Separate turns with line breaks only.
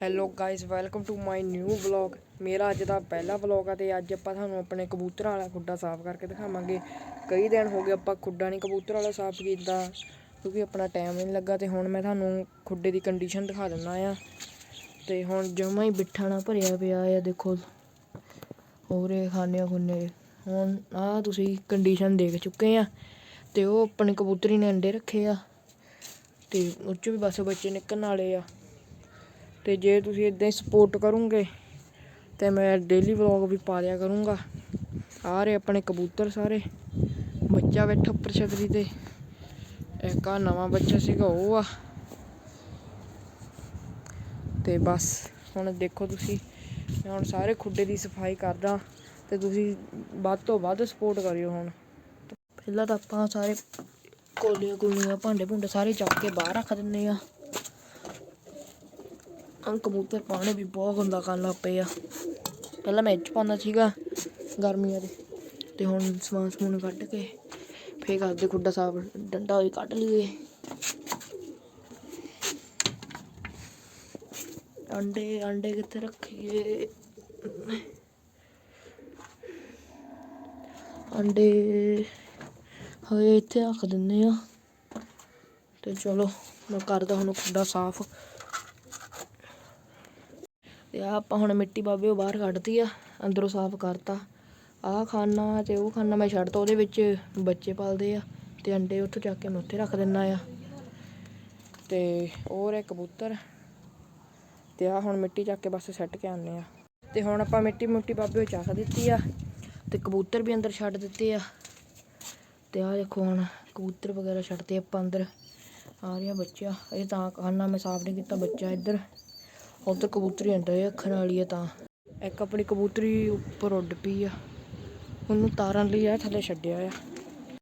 Hello guys welcome to my new vlog ਮੇਰਾ ਅੱਜ ਦਾ ਪਹਿਲਾ ਵਲੌਗ ਆ ਤੇ ਅੱਜ ਆਪਾਂ ਤੁਹਾਨੂੰ ਆਪਣੇ ਕਬੂਤਰਾਂ ਵਾਲਾ ਖੁੱਡਾ ਸਾਫ਼ ਕਰਕੇ ਦਿਖਾਵਾਂਗੇ। ਕਈ ਦਿਨ ਹੋ ਗਏ ਆਪਾਂ ਖੁੱਡਾ ਨਹੀਂ ਕਬੂਤਰ ਵਾਲਾ ਸਾਫ਼ ਕੀਤਾ, ਕਿਉਂਕਿ ਆਪਣਾ ਟਾਈਮ ਨਹੀਂ ਲੱਗਾ ਤੇ ਹੁਣ ਮੈਂ ਤੁਹਾਨੂੰ ਖੁੱਡੇ ਦੀ ਕੰਡੀਸ਼ਨ ਦਿਖਾ ਦਿੰਦਾ ਆ। ਤੇ ਹੁਣ ਜਮਾ ਹੀ ਬਿੱਠਾ ਨਾ ਭਰਿਆ ਪਿਆ ਆ, ਦੇਖੋ। ਹੋਰੇ ਖਾਨੇ ਖੁੰਨੇ। ਹੁਣ ਆ ਤੁਸੀਂ ਕੰਡੀਸ਼ਨ ਦੇਖ ਚੁੱਕੇ ਆ ਤੇ ਉਹ ਆਪਣੇ ਕਬੂਤਰੀ ਨੇ ਅੰਡੇ ਰੱਖੇ ਆ ਤੇ ਉਹ 'ਚੋਂ ਵੀ ਬਸ ਬੱਚੇ ਨਿਕਲਣ ਵਾਲੇ ਆ। ਤੇ ਜੇ ਤੁਸੀਂ ਇਦਾਂ ਹੀ ਸਪੋਰਟ ਕਰੋਗੇ, ਤੇ ਮੈਂ ਡੇਲੀ ਵਲੌਗ ਵੀ ਪਾ ਦਿਆ ਕਰੂੰਗਾ। ਆ ਰਹੇ ਆਪਣੇ ਕਬੂਤਰ ਸਾਰੇ। ਬੱਚਾ ਬੈਠਾ ਉੱਪਰ ਛਤਰੀ ਤੇ। ਇੱਕ ਆ ਨਵਾਂ ਬੱਚਾ ਸੀਗਾ, ਉਹ ਆ। ਤੇ ਬਸ, ਹੁਣ ਦੇਖੋ ਤੁਸੀਂ। ਮੈਂ ਹੁਣ ਸਾਰੇ ਖੁੱਡੇ ਦੀ ਸਫ਼ਾਈ ਕਰਦਾ, ਤੇ ਤੁਸੀਂ ਵੱਧ ਤੋਂ ਵੱਧ ਸਪੋਰਟ ਕਰਿਓ ਹੁਣ। ਪਹਿਲਾਂ ਤਾਂ ਆਪਾਂ ਸਾਰੇ ਕੋਲੀਆਂ ਕੁਲੀਆਂ ਭਾਂਡੇ ਭੁੰਡੇ ਸਾਰੇ ਚੱਕ ਕੇ ਬਾਹਰ ਰੱਖ ਦਿੰਨੇ ਆ। ਕਬੂਤਰ ਪਾਣੀ ਵੀ ਬਹੁਤ ਗੰਦਾ ਕਰਨ ਲੱਗ ਪਏ ਆ। ਪਹਿਲਾਂ ਮੈਂ ਇਹ ਪਾਉਂਦਾ ਸੀਗਾ ਗਰਮੀਆਂ ਦੇ, ਤੇ ਹੁਣ ਸਮਾਨ ਸਮੂਨ ਕੱਢ ਕੇ ਫੇਰ ਕਰਦੇ ਖੁੱਡਾ ਸਾਫ਼, ਡੰਡਾ ਵੀ ਕੱਢ ਲਈਏ। ਅੰਡੇ ਅੰਡੇ ਕਿੱਥੇ ਰੱਖੀਏ? ਅੰਡੇ ਹੋਏ ਇੱਥੇ ਰੱਖ ਦਿੰਨੇ ਆ। ਤੇ ਚਲੋ, ਮੈਂ ਕਰਦਾ ਹੁਣ ਖੁੱਡਾ ਸਾਫ਼। ਤੇ ਆਹ ਆਪਾਂ ਹੁਣ ਮਿੱਟੀ ਬਾਬੇ ਉਹ ਬਾਹਰ ਕੱਢਤੀ ਆ, ਅੰਦਰੋਂ ਸਾਫ਼ ਕਰਤਾ। ਆਹ ਖਾਨਾ ਤੇ ਉਹ ਖਾਨਾ ਮੈਂ ਛੱਡਤਾ ਉਹਦੇ ਵਿੱਚ ਬੱਚੇ ਪਲਦੇ ਆ ਤੇ ਅੰਡੇ ਉੱਥੋਂ ਚੱਕ ਕੇ ਮੈਂ ਉੱਥੇ ਰੱਖ ਦਿੰਨਾ ਆ। ਤੇ ਹੋਰ ਇੱਕ ਕਬੂਤਰ ਤੇ ਆ ਹੁਣ ਮਿੱਟੀ ਚੱਕ ਕੇ ਬਸ ਸੈੱਟ ਕੇ ਆਉਂਦੇ ਆ। ਤੇ ਹੁਣ ਆਪਾਂ ਮਿੱਟੀ ਮੁੱਟੀ ਬਾਬੇ ਵਿੱਚ ਚੱਕ ਦਿੱਤੀ ਆ ਤੇ ਕਬੂਤਰ ਵੀ ਅੰਦਰ ਛੱਡ ਦਿੱਤੇ ਆ। ਤੇ ਆ ਦੇਖੋ ਹੁਣ ਕਬੂਤਰ ਵਗੈਰਾ ਛੱਡਦੇ ਆਪਾਂ ਅੰਦਰ। ਆ ਰਿਹਾ ਬੱਚਾ ਇਹ ਤਾਂ ਖਾਨਾ ਮੈਂ ਸਾਫ਼ ਨਹੀਂ ਕੀਤਾ, ਬੱਚਾ ਇੱਧਰ। ਉਧਰ ਕਬੂਤਰੀ ਅੰਡੇ ਅੱਖਣ ਵਾਲੀ ਹੈ ਤਾਂ। ਇੱਕ ਆਪਣੀ ਕਬੂਤਰੀ ਉੱਪਰ ਉੱਡ ਪਈ ਆ। ਉਹਨੂੰ ਤਾਰਨ ਲਈ ਆ, ਥੱਲੇ ਛੱਡਿਆ ਆ।